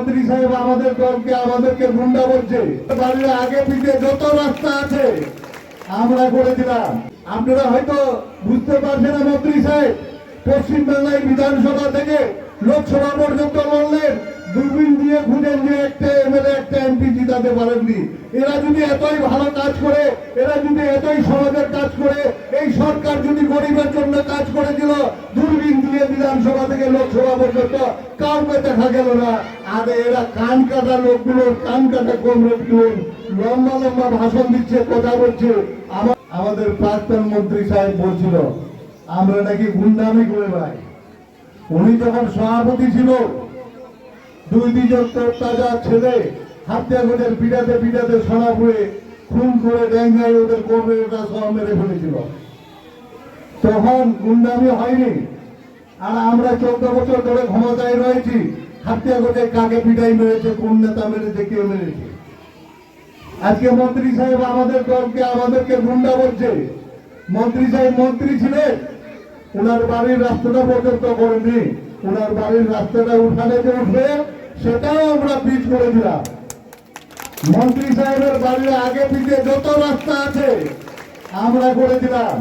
মন্ত্রী সাহেব আমাদের দলকে, আমাদেরকে গুন্ডা বলছে। বাড়ির আগে পিঠে যত রাস্তা আছে, আমরা করে দিলাম। আপনারা হয়তো বুঝতে পারছেন না, মন্ত্রী সাহেব, পশ্চিমবাংলায় বিধানসভা থেকে লোকসভা পর্যন্ত লড়লেন দূরবীন দিয়ে খুঁজেন যে একটা এমএলএ, একটা এমপি জিতাতে পারেননি। এরা যদি এতই ভালো কাজ করে, এরা যদি এতই সমাজের কাজ করে, এই সরকার যদি গরিবের জন্য কাজ করে করেছিল দূরবীন দিয়ে বিধানসভা থেকে লোকসভা পর্যন্ত আর এরা কান কাটা লোকগুলোর কান কাটা কমরেডগুলো লম্বা লম্বা ভাষণ দিচ্ছে, কথা বলছে। আমাদের প্রাক্তন মন্ত্রী সাহেব বলছিল, আমরা নাকি গুন্ডামি করে ভাই উনি যখন সভাপতি ছিল। দুই দুজন তাজা ছেলে হাতিয়া গোটের পিঠাতে পিঠাতে সোনাপুরে খুন করে ডেঙ্গাই ওদের কর্মীরা সহ মেরে ফেলেছিল। তখন গুন্ডামি হয়নি। আর আমরা চোদ্দ বছর ধরে ক্ষমতায় রয়েছি। হাতিয়া গোটে কাকে পিঠাই মেরেছে, কোন নেতা মেরেছে কেউ মেরেছে? আজকে মন্ত্রী সাহেব আমাদের দলকে, আমাদেরকে গুন্ডা বলছে। মন্ত্রী সাহেব মন্ত্রী ছিলেন। ওনার বাড়ির রাস্তাটা পর্যন্ত করেনি ওনার বাড়ির রাস্তাটা উঠানে যে উঠবে, সেটাও আমরা পিচ করে দিলাম। মন্ত্রী সাহেবের বাড়ির আগে পিঠে যত রাস্তা আছে, আমরা করে দিলাম।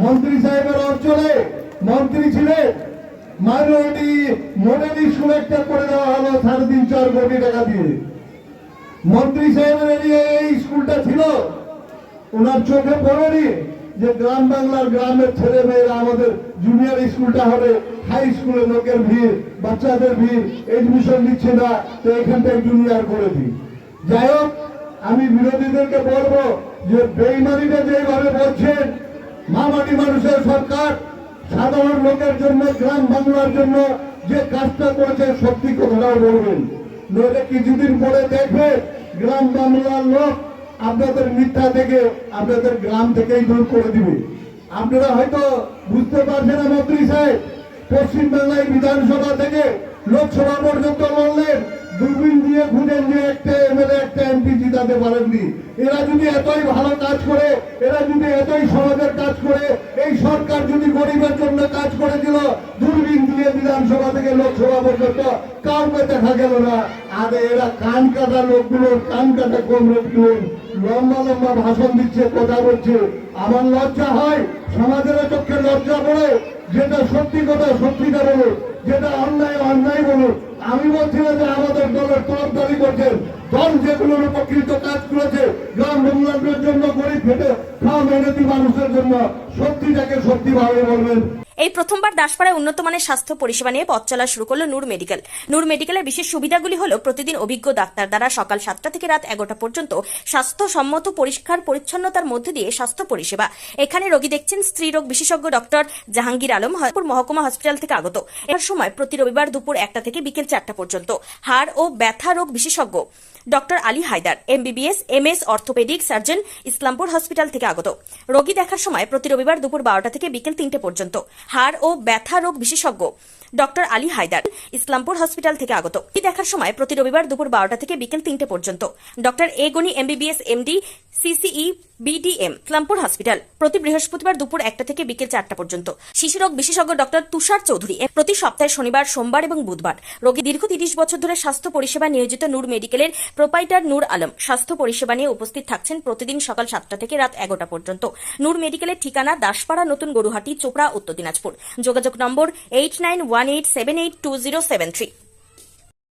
মন্ত্রী সাহেবের অঞ্চলে মন্ত্রী ছিলেন। মডেল স্কুল একটা করে দেওয়া হলো সাড়ে তিন, চার কোটি টাকা দিয়ে। মন্ত্রী সাহেবের এরিয়ায় এই স্কুলটা ছিল। ওনার চোখে পড়েনি যে গ্রাম বাংলার গ্রামের ছেলে মেয়েরা আমাদের জুনিয়র স্কুলটা হবে হাই স্কুলে লোকের ভিড়, বাচ্চাদের ভিড় এডমিশন নিচ্ছে না, তো এখানটায় জুনিয়র করে দিই। যাই হোক, আমি বিরোধীদেরকে বলব যে বেইমানিটা যেভাবে বলছেন, মামাটি মানুষের সরকার সাধারণ লোকের জন্য, গ্রাম বাংলার জন্য যে কাজটা করেছে, সত্যি কথাটাও বলবেন। নইলে কিছুদিন পরে দেখবে গ্রাম বাংলার লোক আপনাদের মিথ্যা থেকে আপনাদের গ্রাম থেকেই দূর করে দিবে। আপনারা হয়তো বুঝতে পারছেন মন্ত্রী সাহেব পশ্চিমবাংলায় বিধানসভা থেকে লোকসভা পর্যন্ত লড়লেন দূরবীন দিয়ে খুঁজেন যে একটা একটা জিতাতে পারেননি এরা যদি এতই ভালো কাজ করে, এরা যদি এতই সমাজের কাজ করে, এই সরকার যদি গরিবের জন্য কাজ করেছিল, দূরবীন দিয়ে বিধানসভা থেকে লোকসভা পর্যন্ত কাউকে দেখা গেল না। আর এরা কান কাটা লোকগুলোর কান কাটা কমরেডগুলো, লম্বা লম্বা ভাষণ দিচ্ছে, কথা বলছে। আমার লজ্জা হয়, সমাজের চক্ষে লজ্জা পড়ে, যেটা সত্যি কথা সত্যিটা বলুন যেটা অন্যায় অন্যায় বলুক। আমি বলছি না যে আমাদের দলের তরফদারি করছেন দল যেগুলোর উপকৃত কাজ করেছে, গ্রাম উন্নয়নের জন্য গরিব খেটে খাওয়া মেহনতি মানুষের জন্য। সত্যিটাকে সত্যিভাবে বলবেন। এই প্রথমবার দাসপাড়ায় উন্নত মানের স্বাস্থ্য পরিষেবা নিয়ে পথ চলা শুরু করল নূর মেডিকেল। নূর মেডিকেলের বিশেষ সুবিধাগুলি হল প্রতিদিন অভিজ্ঞ ডাক্তার দ্বারা সকাল সাতটা থেকে রাত এগারোটা পর্যন্ত স্বাস্থ্যসম্মত পরিষ্কার পরিচ্ছন্নতার মধ্যে দিয়ে স্বাস্থ্য পরিষেবা। এখানে রোগী দেখছেন স্ত্রীরোগ বিশেষজ্ঞ ডক্টর জাহাঙ্গীর আলম হয়পুর মহকুমা হসপিটাল থেকে আগত। এর সময় প্রতি রবিবার দুপুর একটা থেকে বিকেল চারটা পর্যন্ত। হাড় ও ব্যথা রোগ বিশেষজ্ঞ doctor Ali Haider, MBBS, MS, orthopaedic surgeon Islampur hospital থেকে আগত। রোগী দেখার সময় প্রতি রবিবার দুপুর বারোটা থেকে বিকেল তিনটে পর্যন্ত। হাড় ও ব্যথা রোগ বিশেষজ্ঞ ডক্টর আলী হায়দার ইসলামপুর হসপিটাল থেকে আগত। এটি দেখার সময় প্রতি রবিবার দুপুর বারোটা থেকে বিকেল তিনটে পর্যন্ত। Doctor A Gani MBBS, MD, CCE BDM Islampur hospital প্রতি বৃহস্পতিবার দুপুর একটা থেকে বিকেল চারটা পর্যন্ত। শিশুরোগ বিশেষজ্ঞ ডক্টর তুষার চৌধুরী প্রতি সপ্তাহে শনিবার, সোমবার এবং বুধবার। রোগী দীর্ঘ তিরিশ বছর ধরে স্বাস্থ্য পরিষেবা নিয়োজিত নূর মেডিকেলের প্রোপাইটার নূর আলম স্বাস্থ্য পরিষেবা নিয়ে উপস্থিত থাকছেন প্রতিদিন সকাল সাতটা থেকে রাত এগারোটা পর্যন্ত। নূর মেডিকেলের ঠিকানা দাসপাড়া, নতুন গরুহাটি, চোপড়া, উত্তর দিনাজপুর। যোগাযোগ number eight nine one eight seven eight two zero seven three